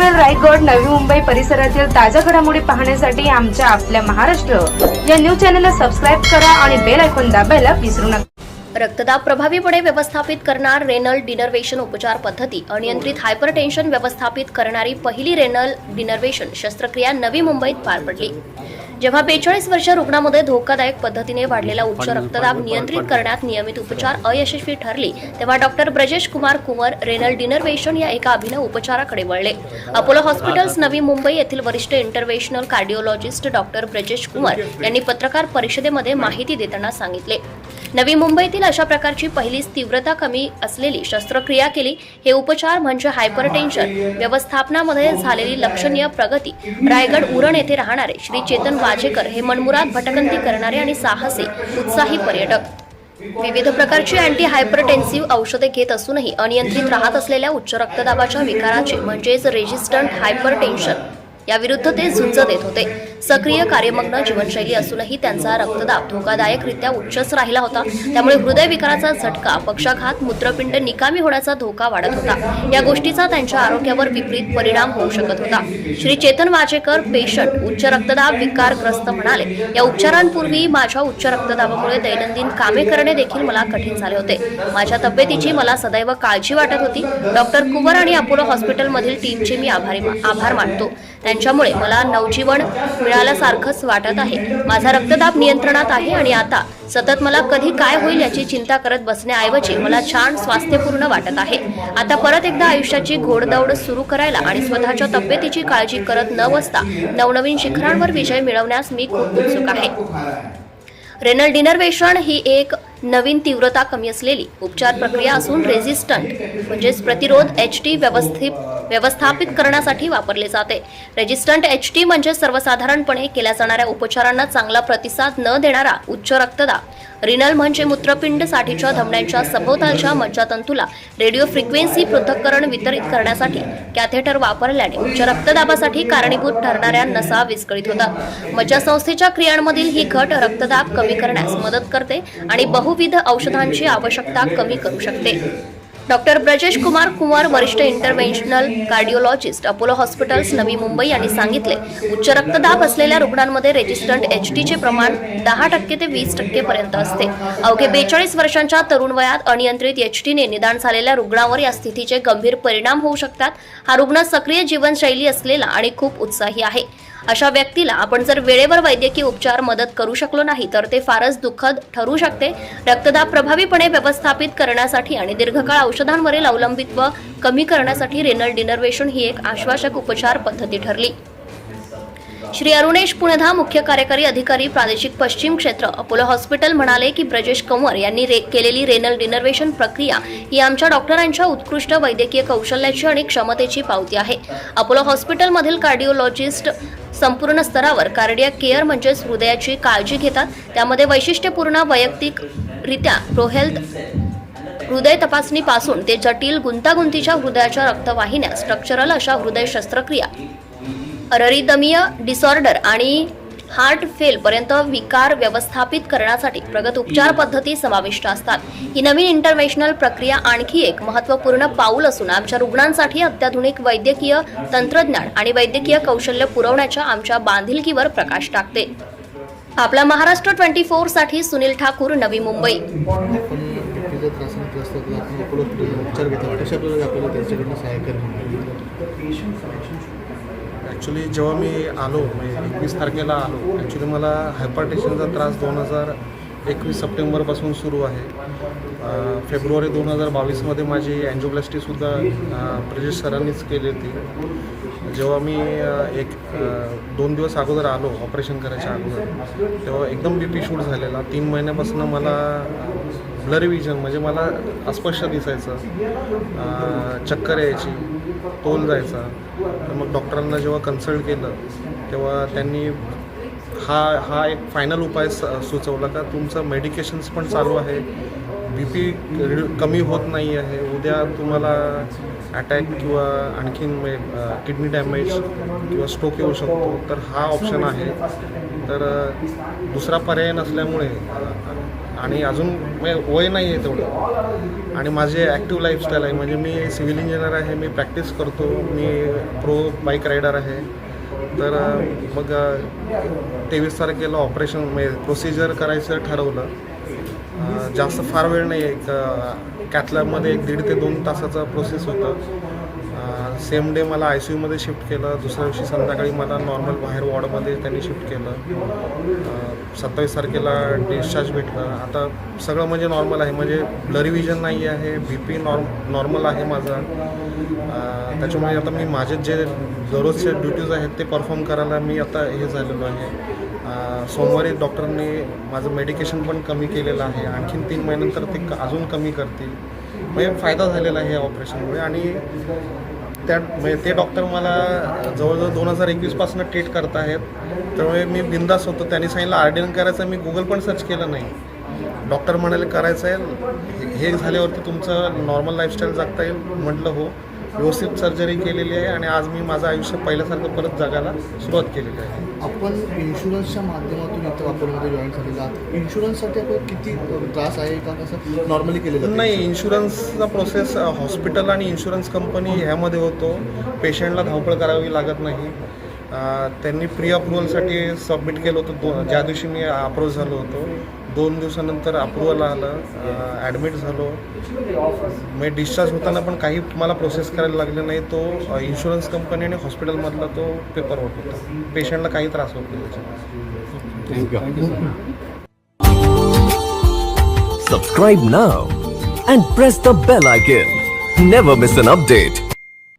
पनवेल रायगड नवी मुंबई परिसरातील ताज्या घडामोडी पाहण्यासाठी आमच्या आपल्या महाराष्ट्र. या न्यूज चॅनलला सबस्क्राईब करा आणि बेल ऐकून दाबायला विसरू नका. रक्तदाब प्रभावीपणे व्यवस्थापित करणार रेनल डिनर्वेशन उपचार पद्धती. अनियंत्रित हायपरटेन्शन व्यवस्थापित करणारी पहिली रेनल डिनर्वेशन शस्त्रक्रिया नवी मुंबईत पार पडली. जेव्हा बेचाळीस वर्ष रुग्णामध्ये धोकादायक पद्धतीने वाढलेला उच्च रक्तदाब नियंत्रित करण्यात नियमित उपचार अयशस्वी ठरले तेव्हा doctor Brajesh Kumar Kunwar renal denervation या एका अभिनव उपचाराकडे वळले. अपोलो हॉस्पिटल्स नवी मुंबई येथील वरिष्ठ interventional cardiologist doctor Brajesh Kumar यांनी पत्रकार परिषदेमध्ये माहिती देताना सांगितले. नवी मुंबईतील अशा प्रकारची पहिलीच तीव्रता कमी असलेली शस्त्रक्रिया केली हे उपचार म्हणजे हायपरटेन्शन. व्यवस्थापनामध्ये झालेली लक्षणीय प्रगती. रायगड उरण येथे राहणारे श्री चेतन वाजेकर हे मनमुराद भटकंती करणारे आणि साहसी उत्साही पर्यटक. विविध प्रकारची अँटी हायपरटेन्सिव्ह औषधे घेत असूनही अनियंत्रित राहत असलेल्या उच्च रक्तदाबाच्या विकाराचे म्हणजेच रेजिस्टंट हायपरटेन्शन याविरुद्ध ते झुंज देत होते. सक्रिय कार्यमग्न जीवनशैली असूनही त्यांचा रक्तदाब धोकादायकरित्या उच्चच राहिला होता. त्यामुळे हृदयविकाराचा झटका पक्षाघात मूत्रपिंड निकामी होण्याचा धोका वाढत होता. या गोष्टीचा त्यांच्या आरोग्यावर विपरीत परिणाम होऊ शकत होता. श्री चेतन वाजेकर पेशंट उच्च रक्तदाब विकारग्रस्त म्हणाले. या उपचारांपूर्वी माझ्या उच्च रक्तदाबामुळे दैनंदिन कामे करणे देखील मला कठीण झाले होते. माझ्या तब्येतीची मला सदैव काळजी वाटत होती. डॉक्टर कुंवर आणि अपोलो हॉस्पिटलमधील टीमचे मी आभारी आभार मानतो. त्यांच्यामुळे मला नवजीवन मिळाल्यासारखंच वाटत आहे. माझा रक्तदाब नियंत्रणात आहे आणि आता सतत मला कधी काय होईल याची चिंता करत बसण्याऐवजी मला छान स्वास्थ्यपूर्ण वाटत आहे. आता परत एकदा आयुष्याची घोडदौड सुरू करायला आणि स्वतःच्या तब्येतीची काळजी करत न बसता नवनवीन शिखरांवर विजय मिळवण्यास मी खूप उत्सुक आहे. रेनल डिनर्वेशन ही एक नवीन तीव्रता कमी असलेली उपचार प्रक्रिया असून रेझिस्टंट म्हणजेच प्रतिरोध एच टी व्यवस्थित व्यवस्थापित करण्यासाठी वापरले जाते. रेजिस्टंट एच टी म्हणजे सर्वसाधारणपणे केल्या जाणाऱ्या उपचारांना चांगला प्रतिसाद न देणारा उच्च रक्तदाब. रिनल म्हणजे मूत्रपिंड साठीच्या धमन्यांच्या सभोवतालच्या मज्जातंतूला रेडिओ फ्रिक्वेन्सी पृथक्करण वितरित करण्यासाठी कॅथेटर वापरल्याने उच्च रक्तदाबासाठी कारणीभूत ठरणाऱ्या नसा विस्कळीत होतात. मज्जासंस्थेच्या क्रियांमधील ही घट रक्तदाब कमी करण्यास मदत करते आणि बहुविध औषधांची आवश्यकता कमी करू शकते. डॉक्टर ब्रजेश कुमार कुंवर वरिष्ठ इंटरव्हेन्शनल cardiologist Apollo hospitals Navi Mumbai यांनी सांगितले उच्च रक्तदाब असलेल्या रुग्णांमध्ये रेजिस्टंट एच चे प्रमाण दहा टक्के ते वीस टक्के पर्यंत असते. अवघे बेचाळीस वर्षांच्या तरुण वयात अनियंत्रित एच ने निदान झालेल्या रुग्णावर या स्थितीचे गंभीर परिणाम होऊ शकतात. हा रुग्ण सक्रिय जीवनशैली असलेला आणि खूप उत्साही आहे. अशा व्यक्तीला आपण जर वेळेवर वैद्यकीय उपचार मदत करू शकलो नाही तर ते फारच दुःखद ठरू शकते. रक्तदाब प्रभावीपणे व्यवस्थापित करण्यासाठी आणि दीर्घकाळ औषधांवरील अवलंबित्व कमी करण्यासाठी रेनल डिनर्वेशन ही एक आश्वासक उपचार पद्धती ठरली. श्री अरुणेश पुणेधा मुख्य कार्यकारी अधिकारी प्रादेशिक पश्चिम क्षेत्र अपोलो हॉस्पिटल म्हणाले की ब्रजेश कंवर यांनी रे केलेली रेनल डिनर्वेशन प्रक्रिया ही आमच्या डॉक्टरांच्या उत्कृष्ट वैद्यकीय कौशल्याची आणि क्षमतेची पावती आहे. अपोलो हॉस्पिटलमधील कार्डिओलॉजिस्ट संपूर्ण स्तरावर कार्डिया केअर म्हणजेच हृदयाची काळजी घेतात. त्यामध्ये वैशिष्ट्यपूर्ण वैयक्तिकरित्या प्रोहेल्थ हृदय तपासणीपासून ते जटिल गुंतागुंतीच्या हृदयाच्या रक्तवाहिन्या स्ट्रक्चरल अशा हृदय शस्त्रक्रिया अररिदमीय डिसऑर्डर आणि हार्ट फेल पर्यंत विकार व्यवस्थापित करण्यासाठी प्रगत उपचार पद्धती समाविष्ट असतात. ही नवीन इंटरव्हेन्शनल प्रक्रिया आणखी एक महत्त्वपूर्ण पाऊल असून आमच्या रुग्णांसाठी अत्याधुनिक वैद्यकीय तंत्रज्ञान आणि वैद्यकीय कौशल्य पुरवण्याच्या आमच्या बांधिलकीवर प्रकाश टाकते. आपला महाराष्ट्र ट्वेंटी फोरसाठी सुनील ठाकूर नवी मुंबई. ॲक्च्युली जेव्हा मी आलो म्हणजे एकवीस तारखेला आलो ॲक्च्युली मला हायपरटेशनचा त्रास दोन हजार एकवीस सप्टेंबरपासून सुरू आहे. फेब्रुवारी दोन हजार बावीसमध्ये माझी अँजिओप्लॅस्टीसुद्धा ब्रिजेश सरांनीच केली होती. जेव्हा मी एक दोन दिवस अगोदर आलो ऑपरेशन करायच्या अगोदर तेव्हा एकदम बी पी शूट झालेला. तीन महिन्यापासून मला ब्लर विजन म्हणजे मला अस्पष्ट दिसायचं चक्कर यायची तोल जायचा. तर मग डॉक्टरांना जेव्हा कन्सल्ट केलं तेव्हा त्यांनी हा हा एक फायनल उपाय स सुचवला का तुमचं मेडिकेशन्स पण चालू आहे. बी पी कमी होत नाही आहे. उद्या तुम्हाला अटॅक किंवा आणखीन किडनी डॅमेज किंवा स्ट्रोक येऊ शकतो. तर हा ऑप्शन आहे. तर दुसरा पर्याय नसल्यामुळे आणि अजून म्हणजे वय नाही आहे तेवढं. आणि माझे ॲक्टिव्ह लाईफस्टाईल आहे. म्हणजे मी सिव्हिल इंजिनियर आहे मी प्रॅक्टिस करतो. मी प्रो बाईक रायडर आहे. तर मग तेवीस तारखेला ऑपरेशन म्हणजे प्रोसिजर करायचं ठरवलं. जास्त फार वेळ नाही आहे. एक कॅथलॅबमध्ये एक दीड ते दोन तासाचा प्रोसेस होता. सेम डे मला आय सी यूमध्ये शिफ्ट केलं. दुसऱ्या दिवशी संध्याकाळी मला नॉर्मल बाहेर वॉर्डमध्ये त्यांनी शिफ्ट केलं. सत्तावीस तारखेला डिस्चार्ज भेटलं. आता सगळं म्हणजे नॉर्मल आहे. म्हणजे ब्लरी विजन नाही आहे. बी पी नॉर्म नॉर्मल आहे माझा. त्याच्यामुळे आता मी माझे जे दररोजचे ड्युटीज आहेत ते परफॉर्म करायला मी आता हे झालेलो आहे. सोमवारी डॉक्टरने माझं मेडिकेशन पण कमी केलेलं आहे. आणखीन तीन महिन्यानंतर ते क- अजून कमी करतील. म्हणजे फायदा झालेला आहे या ऑपरेशनमुळे आणि त्या म्हणजे ते डॉक्टर मला जवळजवळ दोन हजार एकवीसपासून ट्रीट करत आहेत. त्यामुळे मी बिंदास होतो. त्यांनी सांगितलं आर्डिन करायचं मी गुगल पण सर्च केलं नाही. डॉक्टर म्हणाले करायचं आहे. हे झाल्यावरती तुमचं नॉर्मल लाईफस्टाईल जगता येईल. म्हटलं हो. व्यवस्थित सर्जरी केलेली आहे आणि आज मी माझं आयुष्य पहिल्यासारखं परत जगायला सुरुवात केलेली आहे. आपण इन्शुरन्सच्या माध्यमातून इथं अकोलामध्ये जॉईन झालेला इन्शुरन्ससाठी आपण किती त्रास आहे का? कसं नॉर्मली केलं जातं? नाही इन्शुरन्सचा प्रोसेस हॉस्पिटल आणि इन्शुरन्स कंपनी ह्यामध्ये होतो. पेशंटला धावपळ करावी लागत नाही. त्यांनी प्री अप्रुव्हलसाठी सबमिट केलं होतं दो ज्या दिवशी मी अप्रूव्ह झालो होतो दोन दिवसानंतर अप्रुव्हल आलं ॲडमिट झालो. मी डिस्चार्ज होताना पण काही मला प्रोसेस करायला लागले नाही. तो इन्शुरन्स कंपनी आणि हॉस्पिटलमधला तो पेपर होता पेशंटला काही त्रास होत नाही त्याच्यामुळे Subscribe now and press the bell icon. Never miss an update.